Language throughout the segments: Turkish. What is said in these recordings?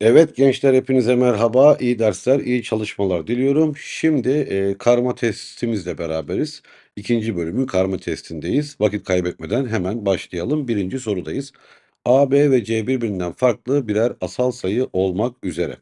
Evet gençler hepinize merhaba. İyi dersler, iyi çalışmalar diliyorum. Şimdi e, karma testimizle beraberiz. İkinci bölümün karma testindeyiz. Vakit kaybetmeden hemen başlayalım. Birinci sorudayız. A, B ve C birbirinden farklı birer asal sayı olmak üzere.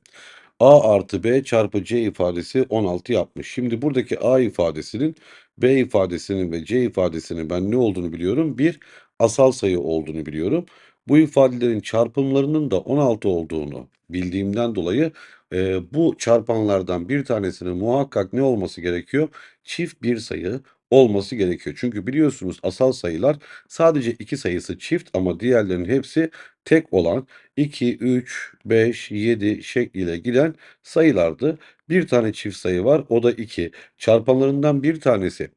A artı B çarpı C ifadesi 16 yapmış. Şimdi buradaki A ifadesinin, B ifadesinin ve C ifadesinin ben ne olduğunu biliyorum? Bir asal sayı olduğunu biliyorum. Bu ifadelerin çarpımlarının da 16 olduğunu bildiğimden dolayı e, bu çarpanlardan bir tanesinin muhakkak ne olması gerekiyor? Çift bir sayı olması gerekiyor. Çünkü biliyorsunuz asal sayılar sadece iki sayısı çift ama diğerlerinin hepsi tek olan 2, 3, 5, 7 şekliyle giden sayılardı. Bir tane çift sayı var o da 2. Çarpanlarından bir tanesi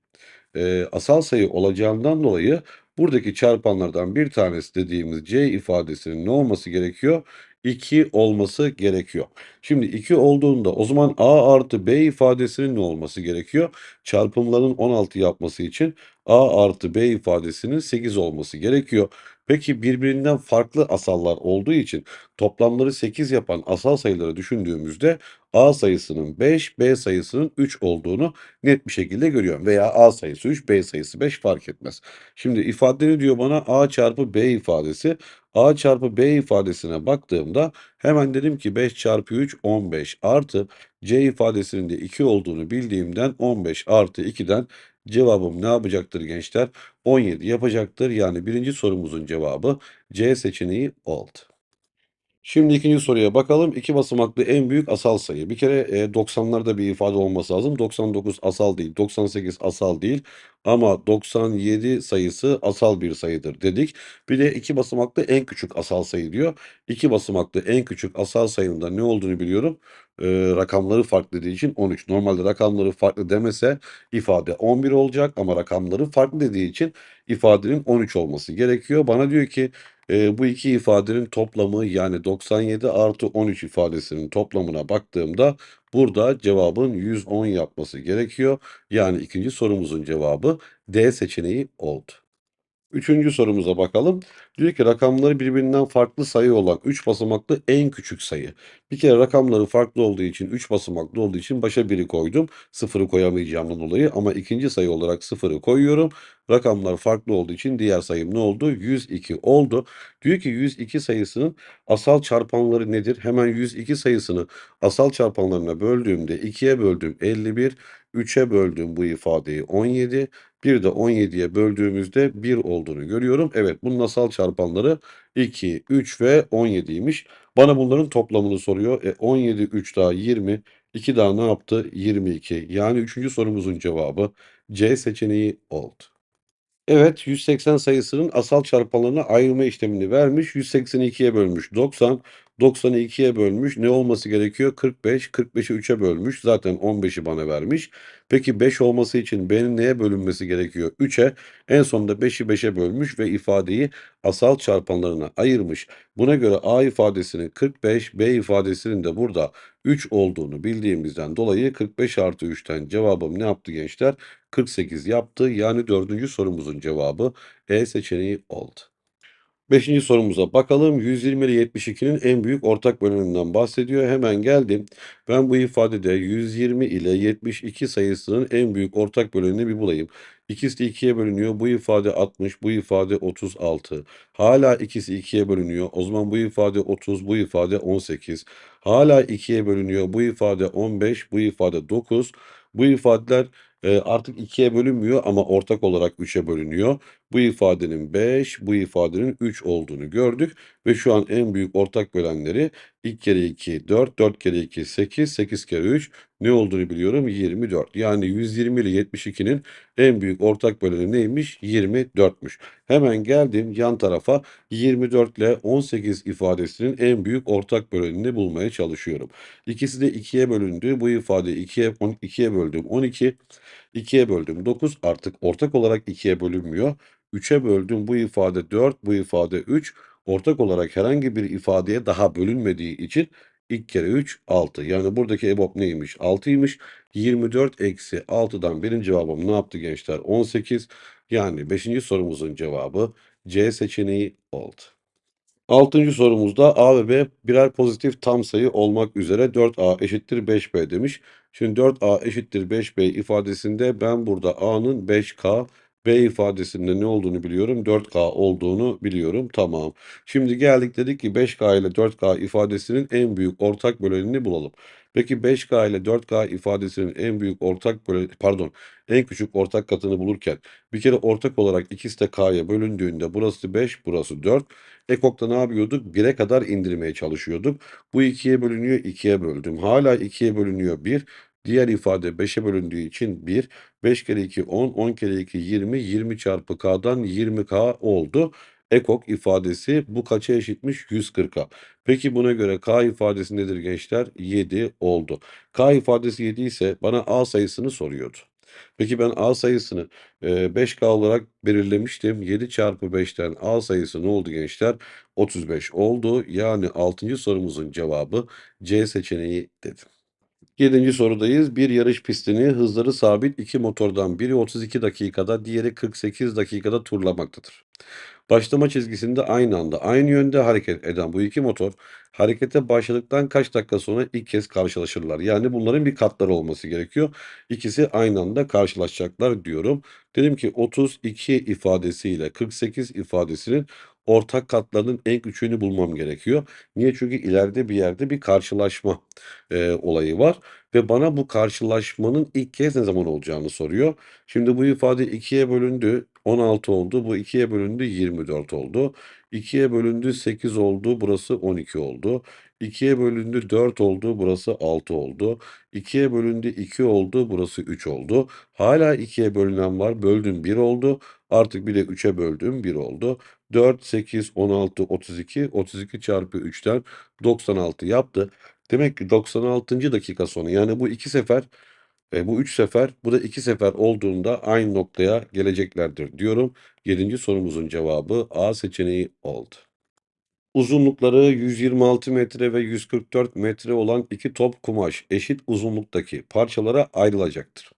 e, asal sayı olacağından dolayı buradaki çarpanlardan bir tanesi dediğimiz C ifadesinin ne olması gerekiyor? 2 olması gerekiyor. Şimdi 2 olduğunda o zaman A artı B ifadesinin ne olması gerekiyor? Çarpımların 16 yapması için A artı B ifadesinin 8 olması gerekiyor. Peki birbirinden farklı asallar olduğu için toplamları 8 yapan asal sayıları düşündüğümüzde A sayısının 5, B sayısının 3 olduğunu net bir şekilde görüyorum. Veya A sayısı 3, B sayısı 5 fark etmez. Şimdi ifade ne diyor bana? A çarpı B ifadesi. A çarpı B ifadesine baktığımda hemen dedim ki 5 çarpı 3 15 artı C ifadesinin de 2 olduğunu bildiğimden 15 artı 2'den cevabım ne yapacaktır gençler? 17 yapacaktır. Yani birinci sorumuzun cevabı C seçeneği oldu. Şimdi ikinci soruya bakalım. İki basamaklı en büyük asal sayı. Bir kere e, 90'larda bir ifade olması lazım. 99 asal değil, 98 asal değil. Ama 97 sayısı asal bir sayıdır dedik. Bir de iki basamaklı en küçük asal sayı diyor. İki basamaklı en küçük asal sayının da ne olduğunu biliyorum. E, rakamları farklı dediği için 13. Normalde rakamları farklı demese ifade 11 olacak ama rakamları farklı dediği için ifadenin 13 olması gerekiyor. Bana diyor ki e, bu iki ifadenin toplamı yani 97 artı 13 ifadesinin toplamına baktığımda burada cevabın 110 yapması gerekiyor. Yani ikinci sorumuzun cevabı D seçeneği oldu. Üçüncü sorumuza bakalım. Diyor ki rakamları birbirinden farklı sayı olan 3 basamaklı en küçük sayı. Bir kere rakamları farklı olduğu için 3 basamaklı olduğu için başa biri koydum. Sıfırı koyamayacağımdan dolayı ama ikinci sayı olarak sıfırı koyuyorum. Rakamlar farklı olduğu için diğer sayım ne oldu? 102 oldu. Diyor ki 102 sayısının asal çarpanları nedir? Hemen 102 sayısını asal çarpanlarına böldüğümde 2'ye böldüm 51, 3'e böldüm bu ifadeyi 17, bir de 17'ye böldüğümüzde 1 olduğunu görüyorum. Evet bunun asal çarpanları 2, 3 ve 17'ymiş. Bana bunların toplamını soruyor. E, 17, 3 daha 20. 2 daha ne yaptı? 22. Yani üçüncü sorumuzun cevabı C seçeneği oldu. Evet, 180 sayısının asal çarpanlarına ayırma işlemini vermiş. 182'ye bölmüş 90, 90'ı 2'ye bölmüş. Ne olması gerekiyor? 45, 45'i 3'e bölmüş. Zaten 15'i bana vermiş. Peki 5 olması için B'nin neye bölünmesi gerekiyor? 3'e. En sonunda 5'i 5'e bölmüş ve ifadeyi asal çarpanlarına ayırmış. Buna göre A ifadesinin 45, B ifadesinin de burada 3 olduğunu bildiğimizden dolayı 45 artı 3'ten cevabım ne yaptı gençler? 48 yaptı. Yani dördüncü sorumuzun cevabı E seçeneği oldu. Beşinci sorumuza bakalım. 120 ile 72'nin en büyük ortak bölümünden bahsediyor. Hemen geldim. Ben bu ifadede 120 ile 72 sayısının en büyük ortak bölümünü bir bulayım. İkisi de 2'ye bölünüyor. Bu ifade 60, bu ifade 36. Hala ikisi 2'ye bölünüyor. O zaman bu ifade 30, bu ifade 18. Hala 2'ye bölünüyor. Bu ifade 15, bu ifade 9. Bu ifadeler e, artık 2'ye bölünmüyor ama ortak olarak 3'e bölünüyor. Bu ifadenin 5, bu ifadenin 3 olduğunu gördük ve şu an en büyük ortak bölenleri 2 kere 2 4, 4 kere 2 8, 8 kere 3 ne olduğunu biliyorum 24. Yani 120 ile 72'nin en büyük ortak böleni neymiş? 24'müş. Hemen geldim yan tarafa 24 ile 18 ifadesinin en büyük ortak bölenini bulmaya çalışıyorum. İkisi de 2'ye bölündü. Bu ifade 2'ye 2'ye böldüm 12, 2'ye böldüm 9 artık ortak olarak 2'ye bölünmüyor. 3'e böldüm bu ifade 4, bu ifade 3. Ortak olarak herhangi bir ifadeye daha bölünmediği için ilk kere 3, 6. Yani buradaki EBOB neymiş? 6'ymış. 24 eksi 6'dan benim cevabım ne yaptı gençler? 18. Yani 5. sorumuzun cevabı C seçeneği oldu. Altıncı sorumuzda A ve B birer pozitif tam sayı olmak üzere 4A eşittir 5B demiş. Şimdi 4A eşittir 5B ifadesinde ben burada A'nın 5K, B ifadesinde ne olduğunu biliyorum. 4K olduğunu biliyorum. Tamam. Şimdi geldik dedik ki 5K ile 4K ifadesinin en büyük ortak bölenini bulalım. Peki 5K ile 4K ifadesinin en büyük ortak bölen, pardon, en küçük ortak katını bulurken bir kere ortak olarak ikisi de K'ya bölündüğünde burası 5, burası 4. Ekok'ta ne yapıyorduk? 1'e kadar indirmeye çalışıyorduk. Bu 2'ye bölünüyor, 2'ye böldüm. Hala 2'ye bölünüyor 1. Diğer ifade 5'e bölündüğü için 1. 5 kere 2 10, 10 kere 2 20, 20 çarpı K'dan 20K oldu. Ekok ifadesi bu kaça eşitmiş? 140'a. Peki buna göre K ifadesi nedir gençler? 7 oldu. K ifadesi 7 ise bana A sayısını soruyordu. Peki ben A sayısını e, 5K olarak belirlemiştim. 7 çarpı 5'ten A sayısı ne oldu gençler? 35 oldu. Yani 6. sorumuzun cevabı C seçeneği dedim. 7. sorudayız. Bir yarış pistini hızları sabit iki motordan biri 32 dakikada, diğeri 48 dakikada turlamaktadır. Başlama çizgisinde aynı anda aynı yönde hareket eden bu iki motor harekete başladıktan kaç dakika sonra ilk kez karşılaşırlar. Yani bunların bir katları olması gerekiyor. İkisi aynı anda karşılaşacaklar diyorum. Dedim ki 32 ifadesiyle 48 ifadesinin ortak katlarının en küçüğünü bulmam gerekiyor. Niye? Çünkü ileride bir yerde bir karşılaşma e, olayı var ve bana bu karşılaşmanın ilk kez ne zaman olacağını soruyor. Şimdi bu ifade ikiye bölündü. 16 oldu. Bu 2'ye bölündü 24 oldu. 2'ye bölündü 8 oldu. Burası 12 oldu. 2'ye bölündü 4 oldu. Burası 6 oldu. 2'ye bölündü 2 oldu. Burası 3 oldu. Hala 2'ye bölünen var. Böldüm 1 oldu. Artık bir de 3'e böldüm 1 oldu. 4, 8, 16, 32. 32 çarpı 3'ten 96 yaptı. Demek ki 96. dakika sonu yani bu iki sefer e, bu üç sefer, bu da iki sefer olduğunda aynı noktaya geleceklerdir diyorum. Yedinci sorumuzun cevabı A seçeneği oldu. Uzunlukları 126 metre ve 144 metre olan iki top kumaş eşit uzunluktaki parçalara ayrılacaktır.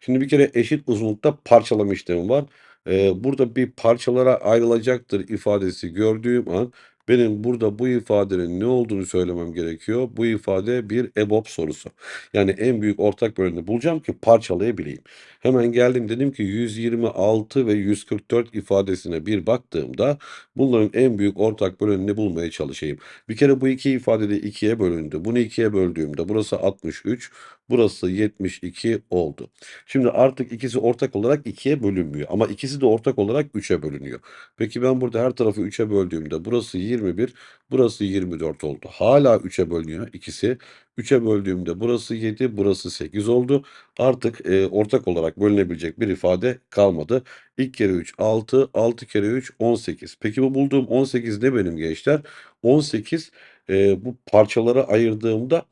Şimdi bir kere eşit uzunlukta parçalama işlemi var. Ee, burada bir parçalara ayrılacaktır ifadesi gördüğüm an benim burada bu ifadenin ne olduğunu söylemem gerekiyor. Bu ifade bir EBOB sorusu. Yani en büyük ortak böleni bulacağım ki parçalayabileyim. Hemen geldim dedim ki 126 ve 144 ifadesine bir baktığımda bunların en büyük ortak bölenini bulmaya çalışayım. Bir kere bu iki ifade de ikiye bölündü. Bunu ikiye böldüğümde burası 63, burası 72 oldu. Şimdi artık ikisi ortak olarak ikiye bölünmüyor ama ikisi de ortak olarak 3'e bölünüyor. Peki ben burada her tarafı 3'e böldüğümde burası 21, burası 24 oldu. Hala 3'e bölünüyor ikisi. 3'e böldüğümde burası 7, burası 8 oldu. Artık e, ortak olarak bölünebilecek bir ifade kalmadı. İlk kere 3 6, 6 kere 3 18. Peki bu bulduğum 18 ne benim gençler? 18 e, bu parçalara ayırdığımda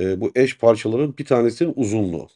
e, bu eş parçaların bir tanesinin uzunluğu.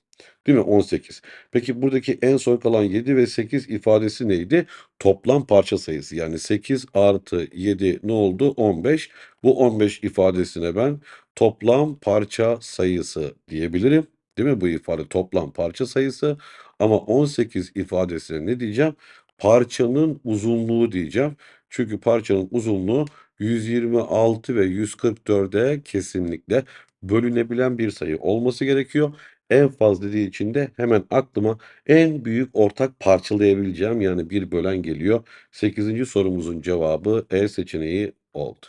Değil mi? 18. Peki buradaki en son kalan 7 ve 8 ifadesi neydi? Toplam parça sayısı. Yani 8 artı 7 ne oldu? 15. Bu 15 ifadesine ben toplam parça sayısı diyebilirim. Değil mi? Bu ifade toplam parça sayısı. Ama 18 ifadesine ne diyeceğim? Parçanın uzunluğu diyeceğim. Çünkü parçanın uzunluğu 126 ve 144'e kesinlikle bölünebilen bir sayı olması gerekiyor. En fazla dediği için de hemen aklıma en büyük ortak parçalayabileceğim yani bir bölen geliyor. 8. sorumuzun cevabı E seçeneği oldu.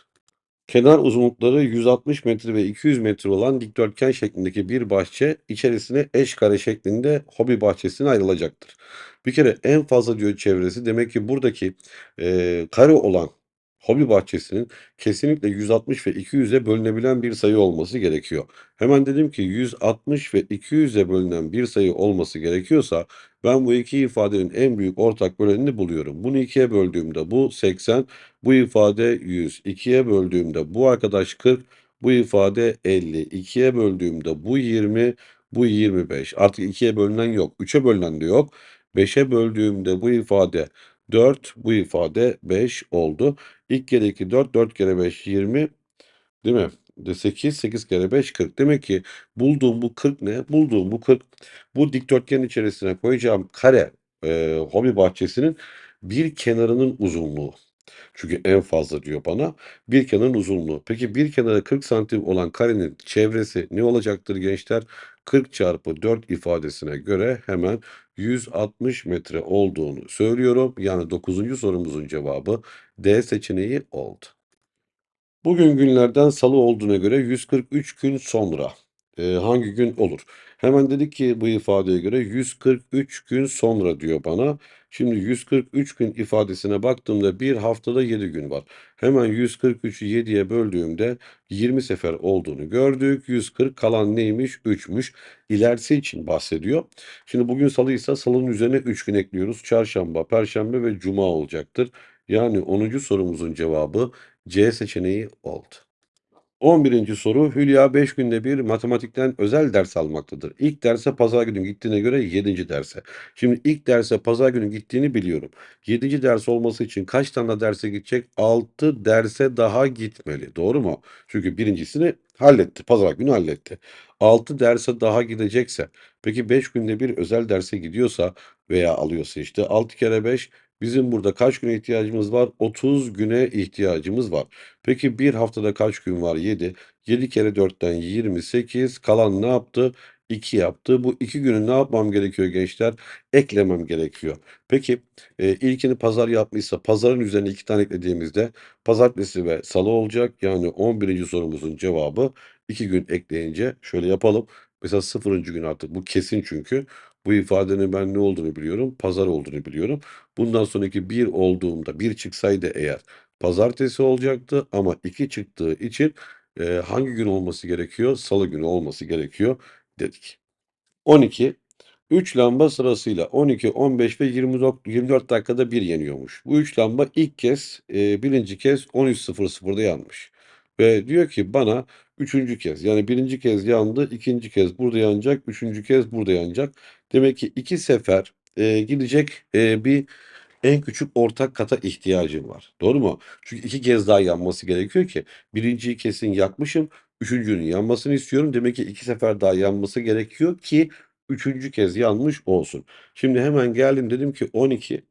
Kenar uzunlukları 160 metre ve 200 metre olan dikdörtgen şeklindeki bir bahçe içerisine eş kare şeklinde hobi bahçesine ayrılacaktır. Bir kere en fazla diyor çevresi demek ki buradaki e, kare olan hobi bahçesinin kesinlikle 160 ve 200'e bölünebilen bir sayı olması gerekiyor. Hemen dedim ki 160 ve 200'e bölünen bir sayı olması gerekiyorsa ben bu iki ifadenin en büyük ortak bölenini buluyorum. Bunu ikiye böldüğümde bu 80, bu ifade 100. 2'ye böldüğümde bu arkadaş 40, bu ifade 50. 2'ye böldüğümde bu 20, bu 25. Artık 2'ye bölünen yok. 3'e bölünen de yok. 5'e böldüğümde bu ifade 4, bu ifade 5 oldu. İlk kere 2 4, 4 kere 5 20 değil mi? De 8, 8 kere 5 40. Demek ki bulduğum bu 40 ne? Bulduğum bu 40 bu dikdörtgen içerisine koyacağım kare e, hobi bahçesinin bir kenarının uzunluğu. Çünkü en fazla diyor bana. Bir kenarın uzunluğu. Peki bir kenarı 40 santim olan karenin çevresi ne olacaktır gençler? 40 çarpı 4 ifadesine göre hemen 160 metre olduğunu söylüyorum. Yani 9. sorumuzun cevabı D seçeneği oldu. Bugün günlerden salı olduğuna göre 143 gün sonra e, hangi gün olur? Hemen dedik ki bu ifadeye göre 143 gün sonra diyor bana. Şimdi 143 gün ifadesine baktığımda bir haftada 7 gün var. Hemen 143'ü 7'ye böldüğümde 20 sefer olduğunu gördük. 140 kalan neymiş? 3'müş. İlerisi için bahsediyor. Şimdi bugün salıysa salının üzerine 3 gün ekliyoruz. Çarşamba, perşembe ve cuma olacaktır. Yani 10. sorumuzun cevabı C seçeneği oldu. 11. soru Hülya 5 günde bir matematikten özel ders almaktadır. İlk derse pazar günü gittiğine göre 7. derse. Şimdi ilk derse pazar günü gittiğini biliyorum. 7. ders olması için kaç tane derse gidecek? 6 derse daha gitmeli. Doğru mu? Çünkü birincisini halletti. Pazar günü halletti. 6 derse daha gidecekse peki 5 günde bir özel derse gidiyorsa veya alıyorsa işte 6 kere 5 Bizim burada kaç güne ihtiyacımız var? 30 güne ihtiyacımız var. Peki bir haftada kaç gün var? 7. 7 kere 4'ten 28. Kalan ne yaptı? 2 yaptı. Bu 2 günü ne yapmam gerekiyor gençler? Eklemem gerekiyor. Peki e, ilkini pazar yapmışsa pazarın üzerine 2 tane eklediğimizde pazartesi ve salı olacak. Yani 11. sorumuzun cevabı 2 gün ekleyince şöyle yapalım. Mesela 0. gün artık bu kesin çünkü. Bu ifadenin ben ne olduğunu biliyorum. Pazar olduğunu biliyorum. Bundan sonraki 1 olduğumda 1 çıksaydı eğer pazartesi olacaktı ama 2 çıktığı için e, hangi gün olması gerekiyor? Salı günü olması gerekiyor dedik. 12. 3 lamba sırasıyla 12, 15 ve 24, 24 dakikada bir yanıyormuş. Bu 3 lamba ilk kez e, birinci kez 13.00'da yanmış. Ve diyor ki bana üçüncü kez yani birinci kez yandı, ikinci kez burada yanacak, üçüncü kez burada yanacak. Demek ki iki sefer e, gidecek e, bir en küçük ortak kata ihtiyacım var. Doğru mu? Çünkü iki kez daha yanması gerekiyor ki birinciyi kesin yakmışım. Üçüncünün yanmasını istiyorum. Demek ki iki sefer daha yanması gerekiyor ki üçüncü kez yanmış olsun. Şimdi hemen geldim dedim ki 12,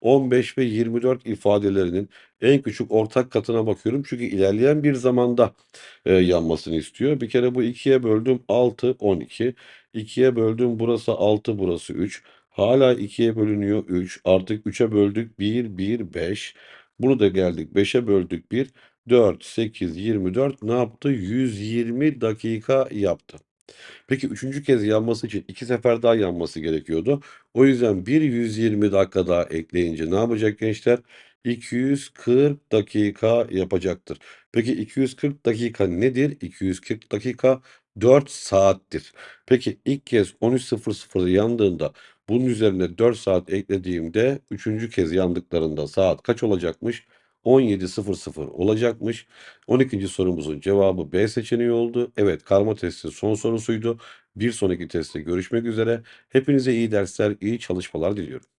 15 ve 24 ifadelerinin en küçük ortak katına bakıyorum. Çünkü ilerleyen bir zamanda e, yanmasını istiyor. Bir kere bu 2'ye böldüm 6, 12. 2'ye böldüm burası 6, burası 3. Hala 2'ye bölünüyor 3. Artık 3'e böldük 1, 1, 5. Bunu da geldik 5'e böldük 1. 4, 8, 24 ne yaptı? 120 dakika yaptı. Peki üçüncü kez yanması için iki sefer daha yanması gerekiyordu. O yüzden bir 120 dakika daha ekleyince ne yapacak gençler? 240 dakika yapacaktır. Peki 240 dakika nedir? 240 dakika 4 saattir. Peki ilk kez 13.00'da yandığında bunun üzerine 4 saat eklediğimde üçüncü kez yandıklarında saat kaç olacakmış? 17.00 olacakmış. 12. sorumuzun cevabı B seçeneği oldu. Evet, karma testin son sorusuydu. Bir sonraki testte görüşmek üzere. Hepinize iyi dersler, iyi çalışmalar diliyorum.